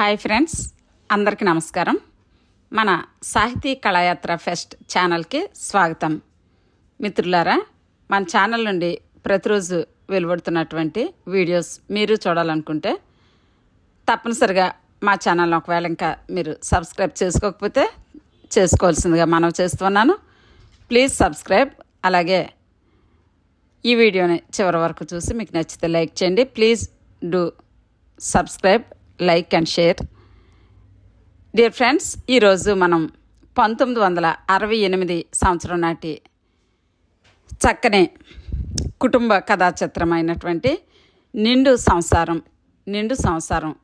Hi friends అందరికీ నమస్కారం. మన సాహితీ కళాయాత్ర ఫెస్ట్ ఛానల్కి స్వాగతం. మిత్రులారా మన ఛానల్ నుండి ప్రతిరోజు వెలువడుతున్నటువంటి వీడియోస్ మీరు చూడాలనుకుంటే తప్పనిసరిగా మా ఛానల్ ఒకవేళ ఇంకా మీరు సబ్స్క్రైబ్ చేసుకోకపోతే చేసుకోవాల్సిందిగా మనం చేస్తున్నాను. Please subscribe. అలాగే ఈ వీడియోని చివరి వరకు చూసి మీకు నచ్చితే లైక్ చేయండి. Please do subscribe. Like and share. Dear friends ఈరోజు మనం పంతొమ్మిది వందల అరవై ఎనిమిది సంవత్సరం నాటి చక్కని కుటుంబ కథా అయినటువంటి నిండు సంసారం నిండు సంసారం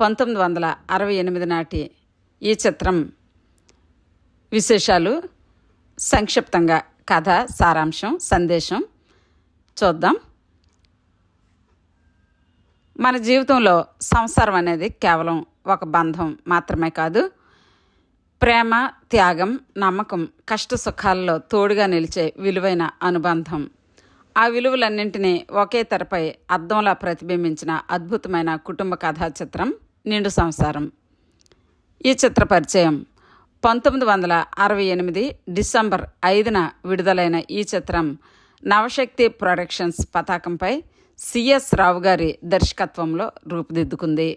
పంతొమ్మిది వందల అరవై ఎనిమిది నాటి ఈ చిత్రం విశేషాలు సంక్షిప్తంగా కథ సారాంశం సందేశం చూద్దాం. మన జీవితంలో సంసారం అనేది కేవలం ఒక బంధం మాత్రమే కాదు. ప్రేమ త్యాగం నమ్మకం కష్ట సుఖాల్లో తోడుగా నిలిచే విలువైన అనుబంధం. ఆ విలువలన్నింటినీ ఒకే తెరపై అద్దంలా ప్రతిబింబించిన అద్భుతమైన కుటుంబ కథా చిత్రం నిండు సంసారం. ఈ చిత్ర పరిచయం పంతొమ్మిది వందల అరవై ఎనిమిది డిసెంబర్ ఐదున విడుదలైన ఈ చిత్రం నవశక్తి ప్రొడక్షన్స్ పతాకంపై సిఎస్ రావు గారి దర్శకత్వంలో రూపుదిద్దుకుంది.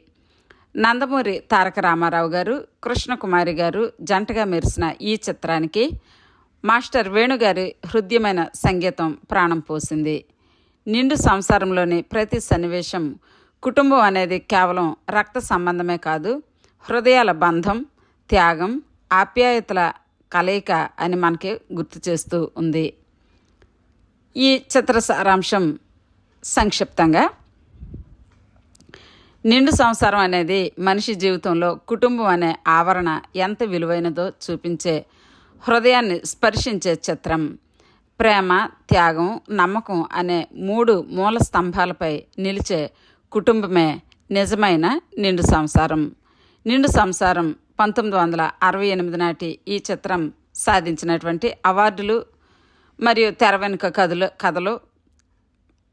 నందమూరి తారక రామారావు గారు కృష్ణకుమారి గారు జంటగా మెరిసిన ఈ చిత్రానికి మాస్టర్ వేణుగారి హృదయమైన సంగీతం ప్రాణం పోసింది. నిండు సంసారంలోని ప్రతి సన్నివేశం కుటుంబం అనేది కేవలం రక్త సంబంధమే కాదు హృదయాల బంధం త్యాగం ఆప్యాయతల కలయిక అని మనకి గుర్తు చేస్తూ ఉంది. ఈ చిత్ర సారాంశం సంక్షిప్తంగా. నిండు సంసారం అనేది మనిషి జీవితంలో కుటుంబం అనే ఆవరణ ఎంత విలువైనదో చూపించే హృదయాన్ని స్పర్శించే చిత్రం. ప్రేమ త్యాగం నమ్మకం అనే మూడు మూల స్తంభాలపై నిలిచే కుటుంబమే నిజమైన నిండు సంసారం. నిండు సంసారం పంతొమ్మిది వందల అరవై ఎనిమిది నాటి ఈ చిత్రం సాధించినటువంటి అవార్డులు మరియు తెర వెనుక కథలు కథలు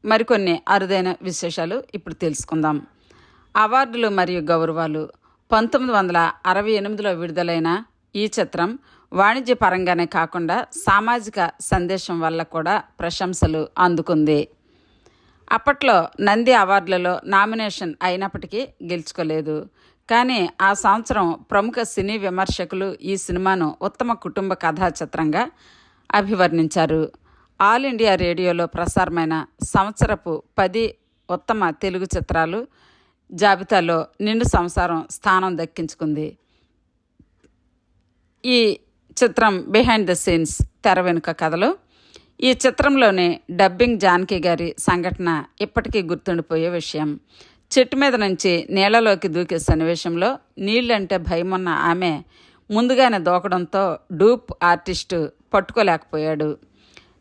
మరికొన్ని అరుదైన విశేషాలు ఇప్పుడు తెలుసుకుందాం. అవార్డులు మరియు గౌరవాలు. పంతొమ్మిది వందల అరవై ఎనిమిదిలో విడుదలైన ఈ చిత్రం వాణిజ్యపరంగానే కాకుండా సామాజిక సందేశం వల్ల కూడా ప్రశంసలు అందుకుంది. అప్పట్లో నంది అవార్డులలో నామినేషన్ అయినప్పటికీ గెలుచుకోలేదు. కానీ ఆ సంవత్సరం ప్రముఖ సినీ విమర్శకులు ఈ సినిమాను ఉత్తమ కుటుంబ కథా చిత్రంగా అభివర్ణించారు. ఆల్ ఇండియా రేడియోలో ప్రసారమైన సంవత్సరపు పది ఉత్తమ తెలుగు చిత్రాలు జాబితాలో నిండు సంసారం స్థానం దక్కించుకుంది. ఈ చిత్రం బిహైండ్ ద సీన్స్ తెర వెనుక కథలో. ఈ చిత్రంలోనే డబ్బింగ్ జానకి గారి సంఘటన ఇప్పటికీ గుర్తుండిపోయే విషయం. చెట్టు మీద నుంచి నీళ్ళలోకి దూకే సన్నివేశంలో నీళ్ళంటే భయమున్న ఆమె ముందుగానే దూకడంతో డూప్ ఆర్టిస్టు పట్టుకోలేకపోయాడు.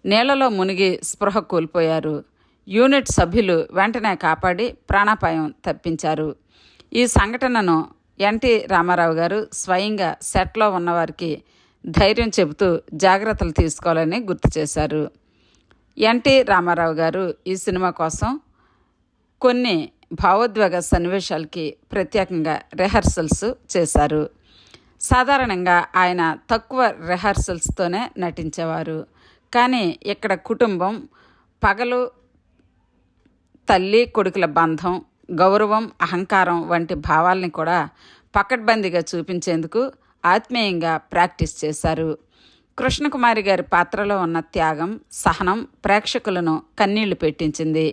నీళ్ళలో మునిగి స్పృహ కోల్పోయారు. యూనిట్ సభ్యులు వెంటనే కాపాడి ప్రాణాపాయం తప్పించారు. ఈ సంఘటనను ఎన్టీ రామారావు గారు స్వయంగా సెట్లో ఉన్నవారికి ధైర్యం చెబుతూ జాగ్రత్తలు తీసుకోవాలని గుర్తు చేశారు. ఎన్టీ రామారావు గారు ఈ సినిమా కోసం కొన్ని భావోద్వేగ సన్నివేశాలకి ప్రత్యేకంగా రిహర్సల్స్ చేశారు. సాధారణంగా ఆయన తక్కువ రిహర్సల్స్తోనే నటించేవారు. కానీ ఇక్కడ కుటుంబం పగలు తల్లి కొడుకుల బంధం గౌరవం అహంకారం వంటి భావాల్ని కూడా పకడ్బందీగా చూపించేందుకు ఆత్మీయంగా ప్రాక్టీస్ చేశారు. కృష్ణకుమారి గారి పాత్రలో ఉన్న త్యాగం సహనం ప్రేక్షకులను కన్నీళ్ళు పెట్టించింది.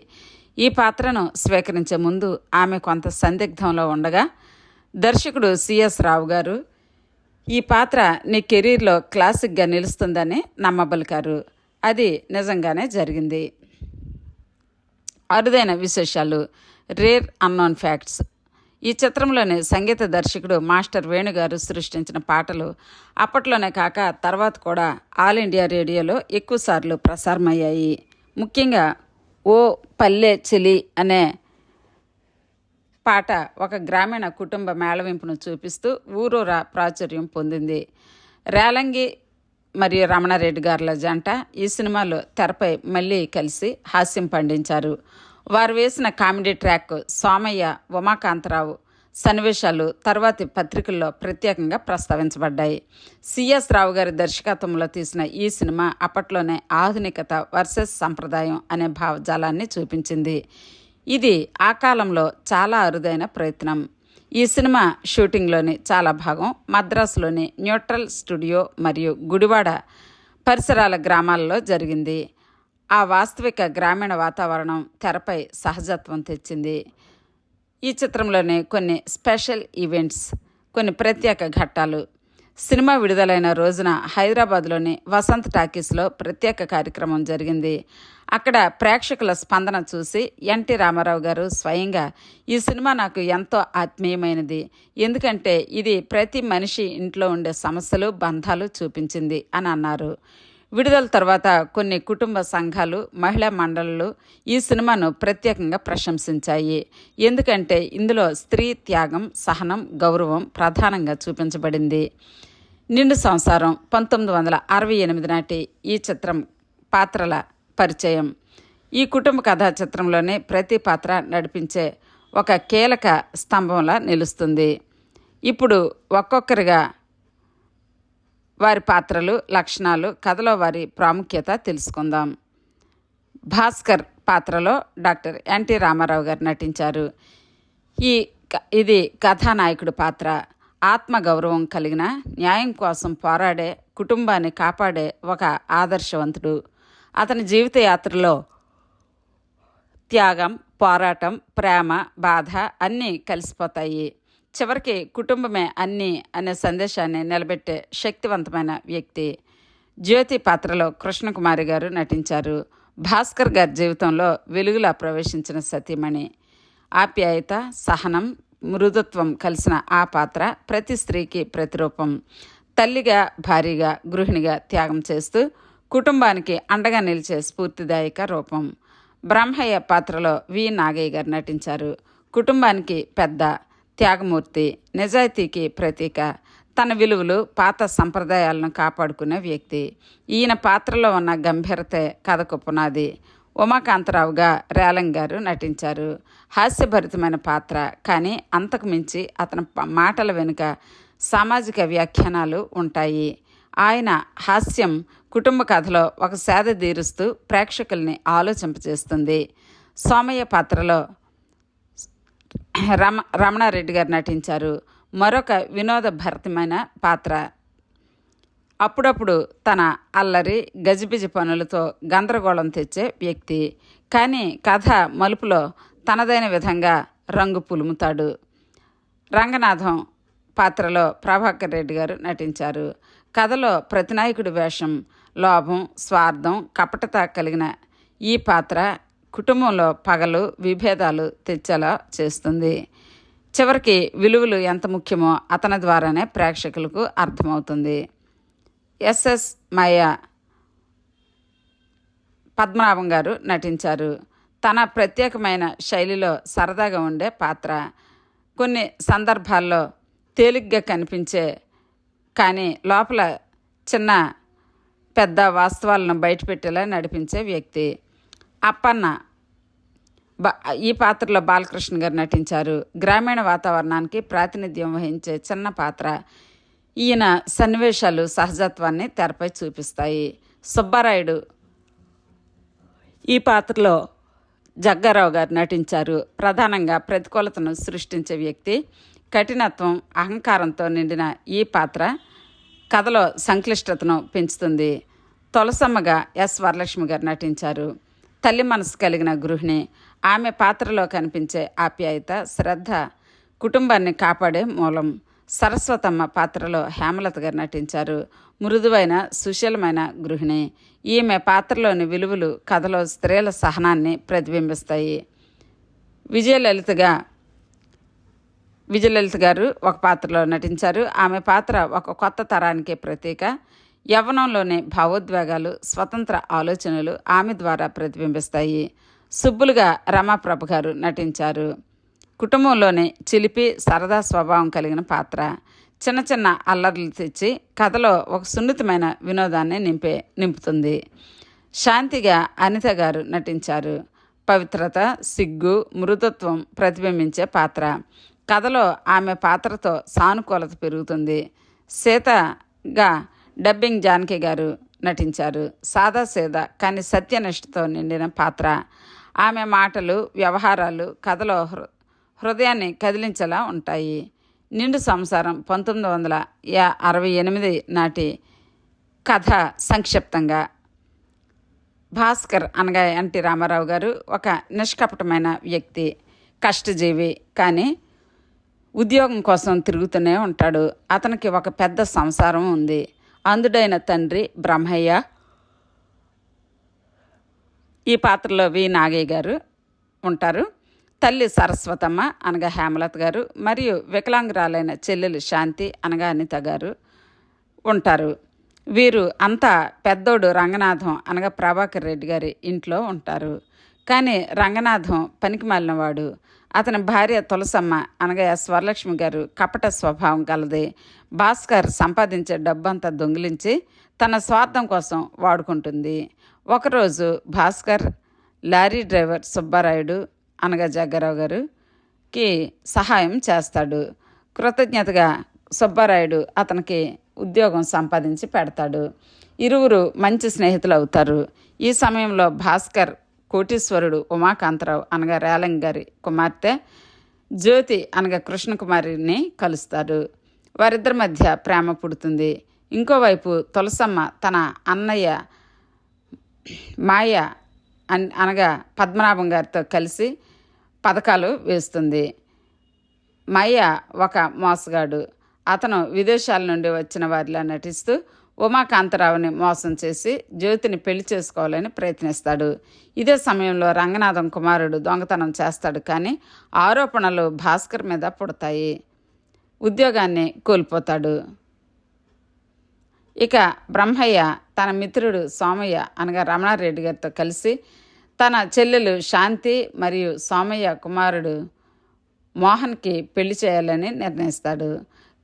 ఈ పాత్రను స్వీకరించే ముందు ఆమె కొంత సందిగ్ధంలో ఉండగా దర్శకుడు సిఎస్ రావు గారు ఈ పాత్ర నీ కెరీర్లో క్లాసిక్గా నిలుస్తుందని నమ్మబలికారు అది నిజంగానే జరిగింది. అరుదైన విశేషాలు. Rare unknown facts. ఈ చిత్రంలోని సంగీత దర్శకుడు మాస్టర్ వేణుగారు సృష్టించిన పాటలు అప్పట్లోనే కాక తర్వాత కూడా ఆల్ ఇండియా రేడియోలో ఎక్కువసార్లు ప్రసారమయ్యాయి. ముఖ్యంగా ఓ పల్లె చెలి అనే పాట ఒక గ్రామీణ కుటుంబ మేళవింపును చూపిస్తూ ఊరూరా ప్రాచుర్యం పొందింది. రేలంగి మరియు రమణారెడ్డి గారుల జంట ఈ సినిమాలో తెరపై మళ్ళీ కలిసి హాస్యం పండించారు. వారు వేసిన కామెడీ ట్రాక్ సోమయ్య ఉమాకాంతరావు సన్నివేశాలు తర్వాతి పత్రికల్లో ప్రత్యేకంగా ప్రస్తావించబడ్డాయి. సిఎస్ రావు గారి దర్శకత్వంలో తీసిన ఈ సినిమా అప్పట్లోనే ఆధునికత వర్సెస్ సంప్రదాయం అనే భావజాలాన్ని చూపించింది. ఇది ఆ కాలంలో చాలా అరుదైన ప్రయత్నం. ఈ సినిమా షూటింగ్లోని చాలా భాగం మద్రాసులోని న్యూట్రల్ స్టూడియో మరియు గుడివాడ పరిసరాల గ్రామాలలో జరిగింది. ఆ వాస్తవిక గ్రామీణ వాతావరణం తెరపై సహజత్వం తెచ్చింది. ఈ చిత్రంలోని కొన్ని స్పెషల్ ఈవెంట్స్ కొన్ని ప్రత్యేక ఘట్టాలు. సినిమా విడుదలైన రోజున హైదరాబాద్లోని వసంత్ టాకీస్లో ప్రత్యేక కార్యక్రమం జరిగింది. అక్కడ ప్రేక్షకుల స్పందన చూసి ఎన్టీ రామారావు గారు స్వయంగా ఈ సినిమా నాకు ఎంతో ఆత్మీయమైనది. ఎందుకంటే ఇది ప్రతి మనిషి ఇంట్లో ఉండే సమస్యలు బంధాలు చూపించింది అని అన్నారు. విడుదల తర్వాత కొన్ని కుటుంబ సంఘాలు మహిళా మండళ్ళు ఈ సినిమాను ప్రత్యేకంగా ప్రశంసించాయి. ఎందుకంటే ఇందులో స్త్రీ త్యాగం సహనం గౌరవం ప్రధానంగా చూపించబడింది. నిండు సంసారం పంతొమ్మిది వందల అరవై ఎనిమిది నాటి ఈ చిత్రం పాత్రల పరిచయం. ఈ కుటుంబ కథా చిత్రంలోనే ప్రతి పాత్ర నడిపించే ఒక కీలక స్తంభంలా నిలుస్తుంది. ఇప్పుడు ఒక్కొక్కరిగా వారి పాత్రలు లక్షణాలు కథలో వారి ప్రాముఖ్యత తెలుసుకుందాం. భాస్కర్ పాత్రలో డాక్టర్ ఎన్టీ రామారావు గారు నటించారు. ఈ ఇది కథానాయకుడి పాత్ర. ఆత్మగౌరవం కలిగిన న్యాయం కోసం పోరాడే కుటుంబాన్ని కాపాడే ఒక ఆదర్శవంతుడు. అతని జీవిత యాత్రలో త్యాగం పోరాటం ప్రేమ బాధ అన్నీ కలిసిపోతాయి. చివరికి కుటుంబమే అన్నీ అనే సందేశాన్ని నిలబెట్టే శక్తివంతమైన వ్యక్తి జ్యోతి పాత్రలో కృష్ణకుమారి గారు నటించారు. భాస్కర్ గారి జీవితంలో వెలుగులా ప్రవేశించిన సతీమణి ఆప్యాయత సహనం మృదుత్వం కలిసిన ఆ పాత్ర ప్రతి స్త్రీకి ప్రతిరూపం. తల్లిగా భారీగా గృహిణిగా త్యాగం చేస్తూ కుటుంబానికి అండగా నిలిచే స్ఫూర్తిదాయక రూపం. బ్రహ్మయ్య పాత్రలో వి. నాగయ్య గారు నటించారు. కుటుంబానికి పెద్ద త్యాగమూర్తి నిజాయితీకి ప్రతీక తన విలువలు పాత సంప్రదాయాలను కాపాడుకునే వ్యక్తి. ఈయన పాత్రలో ఉన్న గంభీరతే కథకు పునాది. ఉమాకాంతరావుగా రేలం గారు నటించారు. హాస్యభరితమైన పాత్ర కానీ అంతకు మించి అతని మాటల వెనుక సామాజిక వ్యాఖ్యానాలు ఉంటాయి. ఆయన హాస్యం కుటుంబ కథలో ఒక సేద తీరుస్తూ ప్రేక్షకుల్ని ఆలోచింపచేస్తుంది సోమయ్య పాత్రలో రమ రమణారెడ్డి గారు నటించారు. మరొక వినోద భరతమైన పాత్ర. అప్పుడప్పుడు తన అల్లరి గజిబిజి పనులతో గందరగోళం తెచ్చే వ్యక్తి. కానీ కథ మలుపులో తనదైన విధంగా రంగు పులుముతాడు. రంగనాథం పాత్రలో ప్రభాకర్ రెడ్డి గారు నటించారు. కథలో ప్రతినాయకుడి వేషం లోభం స్వార్థం కపటత కలిగిన ఈ పాత్ర కుటుంబంలో పగలు విభేదాలు తెచ్చేలా చేస్తుంది. చివరికి విలువలు ఎంత ముఖ్యమో అతని ద్వారానే ప్రేక్షకులకు అర్థమవుతుంది. ఎస్ఎస్ మయ పద్మనాభం గారు నటించారు. తన ప్రత్యేకమైన శైలిలో సరదాగా ఉండే పాత్ర. కొన్ని సందర్భాల్లో తేలిగ్గా కనిపించే కానీ లోపల చిన్న పెద్ద వాస్తవాలను బయటపెట్టేలా నడిపించే వ్యక్తి. అప్పన్న బా ఈ పాత్రలో బాలకృష్ణ గారు నటించారు. గ్రామీణ వాతావరణానికి ప్రాతినిధ్యం వహించే చిన్న పాత్ర. ఈయన సన్నివేశాలు సహజత్వాన్ని తెరపై చూపిస్తాయి. సుబ్బారాయుడు ఈ పాత్రలో జగ్గారావు గారు నటించారు. ప్రధానంగా ప్రతికూలతను సృష్టించే వ్యక్తి. కఠినత్వం అహంకారంతో నిండిన ఈ పాత్ర కథలో సంక్లిష్టతను పెంచుతుంది. తొలసమ్మగా ఎస్ వరలక్ష్మి గారు నటించారు. తల్లి మనసు కలిగిన గృహిణి ఆమె పాత్రలో కనిపించే ఆప్యాయత శ్రద్ధ కుటుంబాన్ని కాపాడే మూలం సరస్వతమ్మ పాత్రలో హేమలత గారు నటించారు. మృదువైన సుశీలమైన గృహిణి ఈమె పాత్రలోని విలువలు కథలో స్త్రీల సహనాన్ని ప్రతిబింబిస్తాయి. విజయలలితగా విజయలలిత గారు ఒక పాత్రలో నటించారు. ఆమె పాత్ర ఒక కొత్త తరానికే ప్రతీక యవ్వనంలోని భావోద్వేగాలు స్వతంత్ర ఆలోచనలు ఆమె ద్వారా ప్రతిబింబిస్తాయి. సుబ్బులుగా రమాప్రభ గారు నటించారు. కుటుంబంలోని చిలిపి సరదా స్వభావం కలిగిన పాత్ర. చిన్న చిన్న అల్లర్లు తెచ్చి కథలో ఒక సున్నితమైన వినోదాన్ని నింపే నింపుతుంది. శాంతిగా అనిత గారు నటించారు. పవిత్రత సిగ్గు మృదుత్వం ప్రతిబింబించే పాత్ర. కథలో ఆమె పాత్రతో సానుకూలత పెరుగుతుంది. సీతగా డబ్బింగ్ జానకి గారు నటించారు. సాదా సీదా కానీ సత్యనిష్టతో నిండిన పాత్ర. ఆమె మాటలు వ్యవహారాలు కథలో హృ హృదయాన్ని కదిలించేలా ఉంటాయి. నిండు సంసారం పంతొమ్మిది వందల యా అరవై ఎనిమిది నాటి కథ సంక్షిప్తంగా. భాస్కర్ అనగా ఎన్టీ రామారావు గారు ఒక నిష్కపటమైన వ్యక్తి కష్టజీవి కానీ ఉద్యోగం కోసం తిరుగుతూనే ఉంటాడు. అతనికి ఒక పెద్ద సంసారం ఉంది. అందుడైన తండ్రి బ్రహ్మయ్య. ఈ పాత్రలో వి నాగయ్య గారు ఉంటారు. తల్లి సరస్వతమ్మ అనగా హేమలత గారు మరియు వికలాంగురాలైన చెల్లెలు శాంతి అనగా అనిత గారు ఉంటారు. వీరు అంతా పెద్దోడు రంగనాథం అనగా ప్రభాకర్ రెడ్డి గారి ఇంట్లో ఉంటారు. కానీ రంగనాథం పనికి మాలినవాడు అతని భార్య తులసమ్మ అనగా ఎస్ వరలక్ష్మి గారు కపట స్వభావం కలది భాస్కర్ సంపాదించే డబ్బంతా దొంగిలించి తన స్వార్థం కోసం వాడుకుంటుంది. ఒకరోజు భాస్కర్ లారీ డ్రైవర్ సుబ్బారాయుడు అనగా జగ్గారావు గారుకి సహాయం చేస్తాడు. కృతజ్ఞతగా సుబ్బారాయుడు అతనికి ఉద్యోగం సంపాదించి పెడతాడు. ఇరువురు మంచి స్నేహితులు అవుతారు. ఈ సమయంలో భాస్కర్ కోటీశ్వరుడు ఉమాకాంతరావు అనగా రేలంగ్ గారి కుమార్తె జ్యోతి అనగా కృష్ణకుమారిని కలుస్తారు వారిద్దరి మధ్య ప్రేమ పుడుతుంది. ఇంకోవైపు తులసమ్మ తన అన్నయ్య మాయ అన్ అనగా పద్మనాభం గారితో కలిసి పథకాలు వేస్తుంది. మాయ ఒక మోసగాడు. అతను విదేశాల నుండి వచ్చిన వారిలా నటిస్తూ ఉమాకాంతరావుని మోసం చేసి జ్యోతిని పెళ్ళి చేసుకోవాలని ప్రయత్నిస్తాడు. ఇదే సమయంలో రంగనాథం కుమారుడు దొంగతనం చేస్తాడు కానీ ఆరోపణలు భాస్కర్ మీద పుడతాయి. ఉద్యోగాన్ని కోల్పోతాడు. ఇక బ్రహ్మయ్య తన మిత్రుడు సోమయ్య అనగా రమణారెడ్డి గారితో కలిసి తన చెల్లెలు శాంతి మరియు సోమయ్య కుమారుడు మోహన్కి పెళ్ళి చేయాలని నిర్ణయిస్తాడు.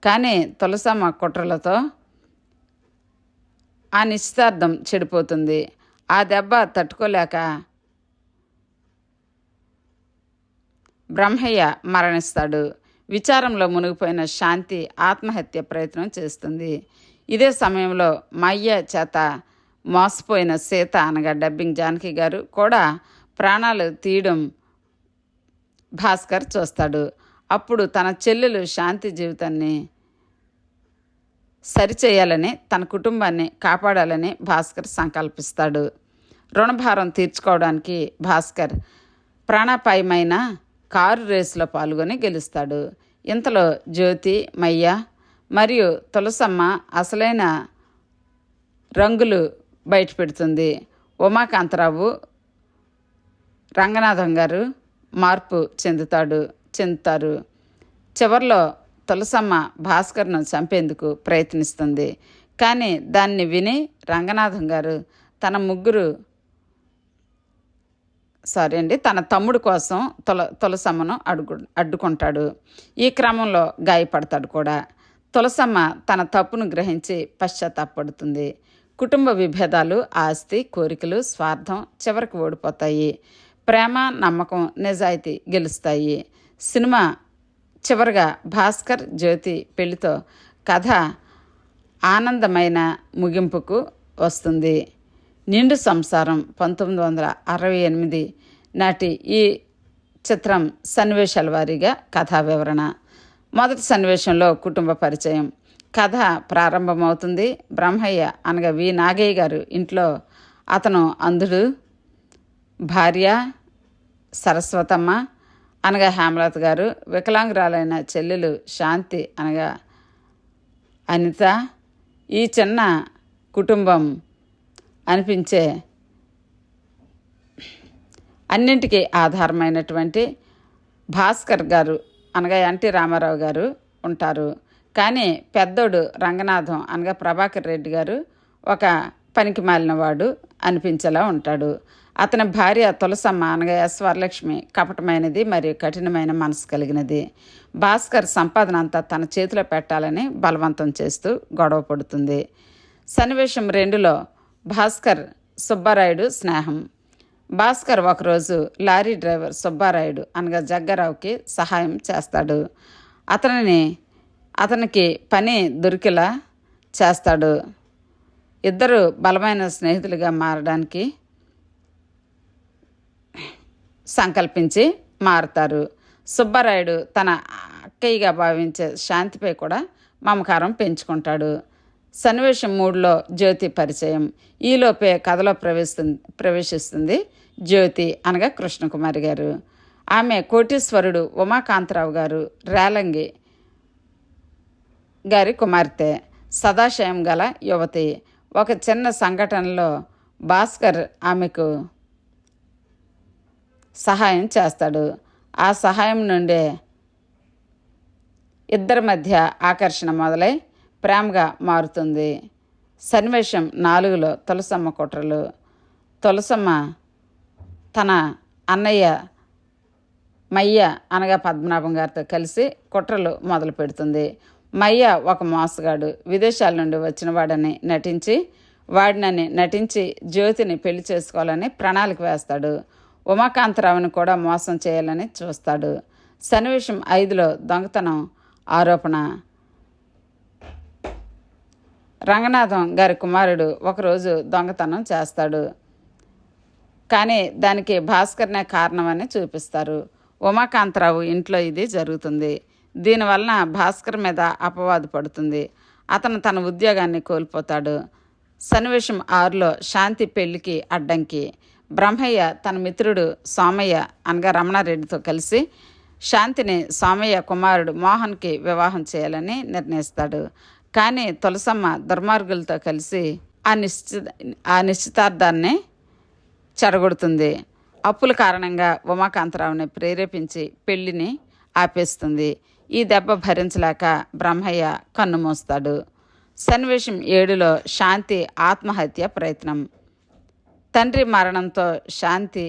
కానీ తులసమ్మ కుట్రలతో ఆ నిశ్చితార్థం చెడిపోతుంది. ఆ దెబ్బ తట్టుకోలేక బ్రహ్మయ్య మరణిస్తాడు. విచారంలో మునిగిపోయిన శాంతి ఆత్మహత్య ప్రయత్నం చేస్తుంది. ఇదే సమయంలో మయ్య చేత మోసపోయిన సీత అనగా డబ్బింగ్ జానకి గారు కూడా ప్రాణాలు తీయడం భాస్కర్ చూస్తాడు. అప్పుడు తన చెల్లెలు శాంతి జీవితాన్ని సరిచేయాలని తన కుటుంబాన్ని కాపాడాలని భాస్కర్ సంకల్పిస్తాడు. రుణభారం తీర్చుకోవడానికి భాస్కర్ ప్రాణాపాయమైన కారు రేసులో పాల్గొని గెలుస్తాడు. ఇంతలో జ్యోతి మయ్య మరియు తులసమ్మ అసలైన రంగులు బయటపెడుతుంది. ఉమాకాంతరావు రంగనాథం గారు మార్పు చెందుతాడు చెందుతారు. చివరిలో తులసమ్మ భాస్కర్ను చంపేందుకు ప్రయత్నిస్తుంది. కానీ దాన్ని విని రంగనాథం గారు తన ముగ్గురు సారీ అండి తన తమ్ముడు కోసం తుల తులసమ్మను అడుగు అడ్డుకుంటాడు. ఈ క్రమంలో గాయపడతాడు కూడా. తులసమ్మ తన తప్పును గ్రహించి పశ్చాత్తాపడుతుంది కుటుంబ విభేదాలు ఆస్తి కోరికలు స్వార్థం చివరికి ఓడిపోతాయి. ప్రేమ నమ్మకం నిజాయితీ గెలుస్తాయి. సినిమా చివరిగా భాస్కర్ జ్యోతి పెళ్ళితో కథ ఆనందమైన ముగింపుకు వస్తుంది. నిండు సంసారం పంతొమ్మిది వందల అరవై ఎనిమిది నాటి ఈ చిత్రం సన్నివేశాల వారీగా కథా వివరణ. మొదటి సన్నివేశంలో కుటుంబ పరిచయం. కథ ప్రారంభమవుతుంది. బ్రహ్మయ్య అనగా వి. నాగయ్య గారు ఇంట్లో అతను అంధుడు భార్య సరస్వతమ్మ అనగా హేమలత గారు వికలాంగురాలైన చెల్లెలు శాంతి అనగా అనిత ఈ చిన్న కుటుంబం అనిపించే అన్నింటికీ ఆధారమైనటువంటి భాస్కర్ గారు అనగా ఎన్టీ రామారావు గారు ఉంటారు. కానీ పెద్దోడు రంగనాథం అనగా ప్రభాకర్ రెడ్డి గారు ఒక పనికి మాలినవాడు అనిపించేలా ఉంటాడు. అతని భార్య తులసమ్మ అనగా ఎస్ వరలక్ష్మి కపటమైనది మరియు కఠినమైన మనసు కలిగినది. భాస్కర్ సంపాదన అంతా తన చేతిలో పెట్టాలని బలవంతం చేస్తూ గొడవ పడుతుంది. సన్నివేశం రెండులో భాస్కర్ సుబ్బారాయుడు స్నేహం. భాస్కర్ ఒకరోజు లారీ డ్రైవర్ సుబ్బారాయుడు అనగా జగ్గారావుకి సహాయం చేస్తాడు. అతనిని అతనికి పని దొరికేలా చేస్తాడు. ఇద్దరు బలమైన స్నేహితులుగా మారడానికి సంకల్పించి మారుతారు. సుబ్బారాయుడు తన అక్కయ్యగా భావించే శాంతిపై కూడా మమకారం పెంచుకుంటాడు. సన్నివేశం మూడులో జ్యోతి పరిచయం. ఈలోపే కథలో ప్రవేశిస్తుంది ప్రవేశిస్తుంది జ్యోతి అనగా కృష్ణకుమారి గారు. ఆమె కోటీశ్వరుడు ఉమాకాంతరావు గారు రేలంగి గారి కుమార్తె సదాశయం గల యువతి. ఒక చిన్న సంఘటనలో భాస్కర్ ఆమెకు సహాయం చేస్తాడు. ఆ సహాయం నుండే ఇద్దరి మధ్య ఆకర్షణ మొదలై ప్రేమగా మారుతుంది. సన్నివేశం నాలుగులో తులసమ్మ కుట్రలు. తులసమ్మ తన అన్నయ్య మయ్య అనగా పద్మనాభం గారితో కలిసి కుట్రలు మొదలు పెడుతుంది మయ్య ఒక మోసగాడు. విదేశాల నుండి వచ్చిన వాడని నటించి వాడినని నటించి జ్యోతిని పెళ్ళి చేసుకోవాలని ప్రణాళిక వేస్తాడు. ఉమాకాంతరావుని కూడా మోసం చేయాలని చూస్తాడు. సన్నివేశం ఐదులో దొంగతనం ఆరోపణ. రంగనాథం గారి కుమారుడు ఒకరోజు దొంగతనం చేస్తాడు. కానీ దానికి భాస్కర్నే కారణమని చూపిస్తారు. ఉమాకాంతరావు ఇంట్లో ఇది జరుగుతుంది. దీనివలన భాస్కర్ మీద అపవాదు పడుతుంది. అతను తన ఉద్యోగాన్ని కోల్పోతాడు. సన్నివేశం ఆరులో శాంతి పెళ్ళికి అడ్డంకి. బ్రహ్మయ్య తన మిత్రుడు సోమయ్య అనగా రమణారెడ్డితో కలిసి శాంతిని సోమయ్య కుమారుడు మోహన్కి వివాహం చేయాలని నిర్ణయిస్తాడు. కానీ తులసమ్మ దుర్మార్గులతో కలిసి ఆ నిశ్చిత ఆ నిశ్చితార్థాన్ని చెడగొడుతుంది అప్పుల కారణంగా ఉమాకాంతరావుని ప్రేరేపించి పెళ్ళిని ఆపేస్తుంది. ఈ దెబ్బ భరించలేక బ్రహ్మయ్య కన్నుమూస్తాడు సన్నివేశం ఏడులో శాంతి ఆత్మహత్య ప్రయత్నం. తండ్రి మరణంతో శాంతి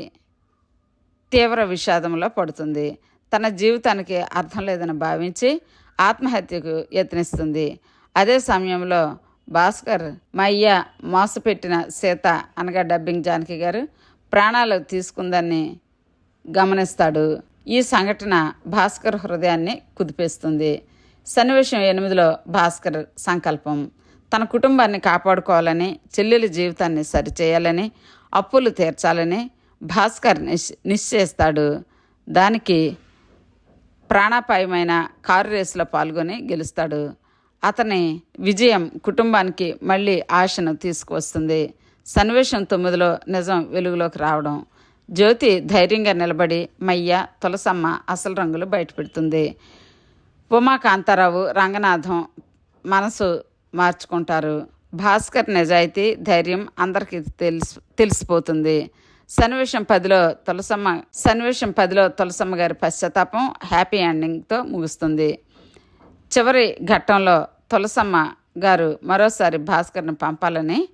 తీవ్ర విషాదంలో పడుతుంది. తన జీవితానికి అర్థం లేదని భావించి ఆత్మహత్యకు యత్నిస్తుంది. అదే సమయంలో భాస్కర్ మయ్య మోసపెట్టిన సీత అనగా డబ్బింగ్ జానకి గారు ప్రాణాలు తీసుకుందని గమనిస్తాడు. ఈ సంఘటన భాస్కర్ హృదయాన్ని కుదిపేస్తుంది. సన్నివేశం ఎనిమిదిలో భాస్కర్ సంకల్పం. తన కుటుంబాన్ని కాపాడుకోవాలని చెల్లెల జీవితాన్ని సరిచేయాలని అప్పులు తీర్చాలని భాస్కర్ నిశ్ నిశ్చయిస్తాడు దానికి ప్రాణాపాయమైన కారు రేసులో పాల్గొని గెలుస్తాడు. అతని విజయం కుటుంబానికి మళ్ళీ ఆశను తీసుకువస్తుంది. సన్నివేశం తొమ్మిదిలో నిజం వెలుగులోకి రావడం. జ్యోతి ధైర్యంగా నిలబడి మయ్య తులసమ్మ అసలు రంగులు బయటపెడుతుంది. ఉమాకాంతారావు రంగనాథం మనసు మార్చుకుంటారు. భాస్కర్ నిజాయితీ ధైర్యం అందరికీ తెలిసి తెలిసిపోతుంది. సన్నివేశం పదిలో తులసమ్మ సన్నివేశం పదిలో తులసమ్మ గారి పశ్చాత్తాపం హ్యాపీ ఎండింగ్తో ముగుస్తుంది. చివరి ఘట్టంలో తులసమ్మ గారు మరోసారి భాస్కర్ని పంపాలని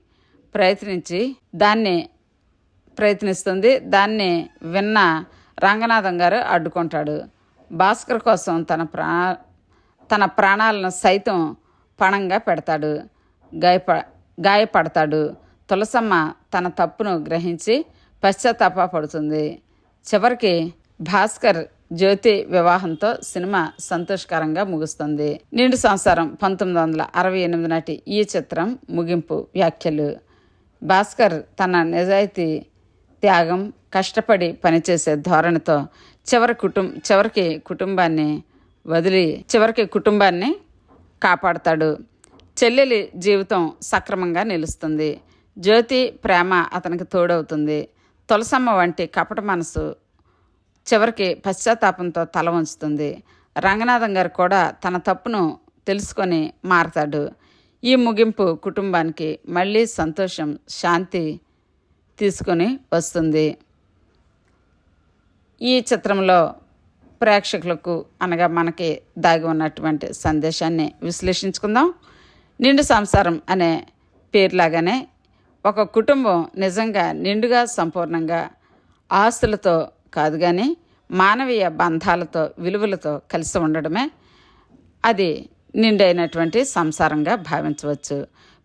ప్రయత్నించి దాన్ని ప్రయత్నిస్తుంది. దాన్ని విన్న రంగనాథం గారు అడ్డుకుంటాడు. భాస్కర్ కోసం తన ప్రా తన ప్రాణాలను సైతం పణంగా పెడతాడు. గాయప గాయపడతాడు. తులసమ్మ తన తప్పును గ్రహించి పశ్చాత్తాప పడుతుంది. చివరికి భాస్కర్ జ్యోతి వివాహంతో సినిమా సంతోషకరంగా ముగుస్తుంది. నిండు సంసారం పంతొమ్మిది వందల అరవై ఎనిమిది నాటి ఈ చిత్రం ముగింపు వ్యాఖ్యలు. భాస్కర్ తన నిజాయితీ త్యాగం కష్టపడి పనిచేసే ధోరణితో చివరి కుటుం చివరికి కుటుంబాన్ని వదిలి చివరికి కుటుంబాన్ని కాపాడతాడు. చెల్లెలి జీవితం సక్రమంగా నిలుస్తుంది. జ్యోతి ప్రేమ అతనికి తోడవుతుంది. తులసమ్మ వంటి కపట మనసు చివరికి పశ్చాత్తాపంతో తల వంచుతుంది. రంగనాథం గారు కూడా తన తప్పును తెలుసుకొని మారతాడు. ఈ ముగింపు కుటుంబానికి మళ్ళీ సంతోషం శాంతి తీసుకొని వస్తుంది. ఈ చిత్రంలో ప్రేక్షకులకు అనగా మనకి దాగి ఉన్నటువంటి సందేశాన్ని విశ్లేషించుకుందాం. నిండు సంసారం అనే పేరులాగానే ఒక కుటుంబం నిజంగా నిండుగా సంపూర్ణంగా ఆస్తులతో కాదు కానీ మానవీయ బంధాలతో విలువలతో కలిసి ఉండడమే అది నిండైనటువంటి సంసారంగా భావించవచ్చు.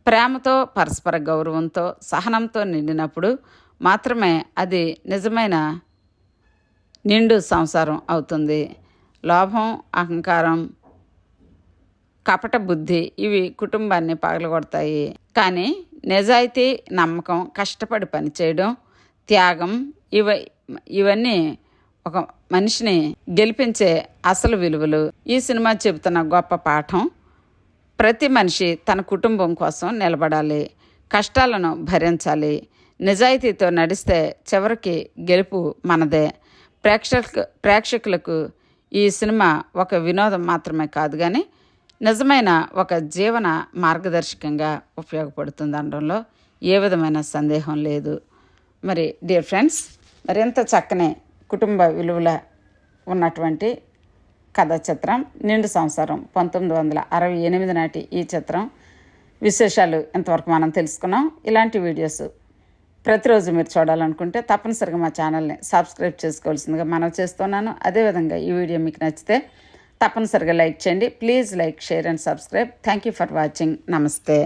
ప్రేమతో పరస్పర గౌరవంతో సహనంతో నిండినప్పుడు మాత్రమే అది నిజమైన నిండు సంసారం అవుతుంది. లోభం అహంకారం కపట బుద్ధి ఇవి కుటుంబాన్ని పగలగొడతాయి. కానీ నిజాయితీ నమ్మకం కష్టపడి పనిచేయడం త్యాగం ఇవ ఇవన్నీ ఒక మనిషిని గెలిపించే అసలు విలువలు. ఈ సినిమా చెబుతున్న గొప్ప పాఠం ప్రతి మనిషి తన కుటుంబం కోసం నిలబడాలి కష్టాలను భరించాలి. నిజాయితీతో నడిస్తే చివరికి గెలుపు మనదే. ప్రేక్షకు ప్రేక్షకులకు ఈ సినిమా ఒక వినోదం మాత్రమే కాదు కానీ నిజమైన ఒక జీవన మార్గదర్శకంగా ఉపయోగపడుతుంది అనడంలో ఏ విధమైన సందేహం లేదు. మరి డియర్ ఫ్రెండ్స్ మరింత చక్కని కుటుంబ విలువల ఉన్నటువంటి కథ చిత్రం నిండు సంవత్సరం పంతొమ్మిది వందల అరవై ఎనిమిది నాటి ఈ చిత్రం. విశేషాలు ఇంతవరకు మనం తెలుసుకున్నాం? ఇలాంటి వీడియోస్ ప్రతిరోజు మీరు చూడాలనుకుంటే తప్పనిసరిగా మా ఛానల్ని సబ్స్క్రైబ్ చేసుకోవాల్సిందిగా మనం చేస్తున్నాను. అదేవిధంగా ఈ వీడియో మీకు నచ్చితే తప్పనిసరిగా లైక్ చేయండి. Please like share and subscribe. Thank you for watching. నమస్తే.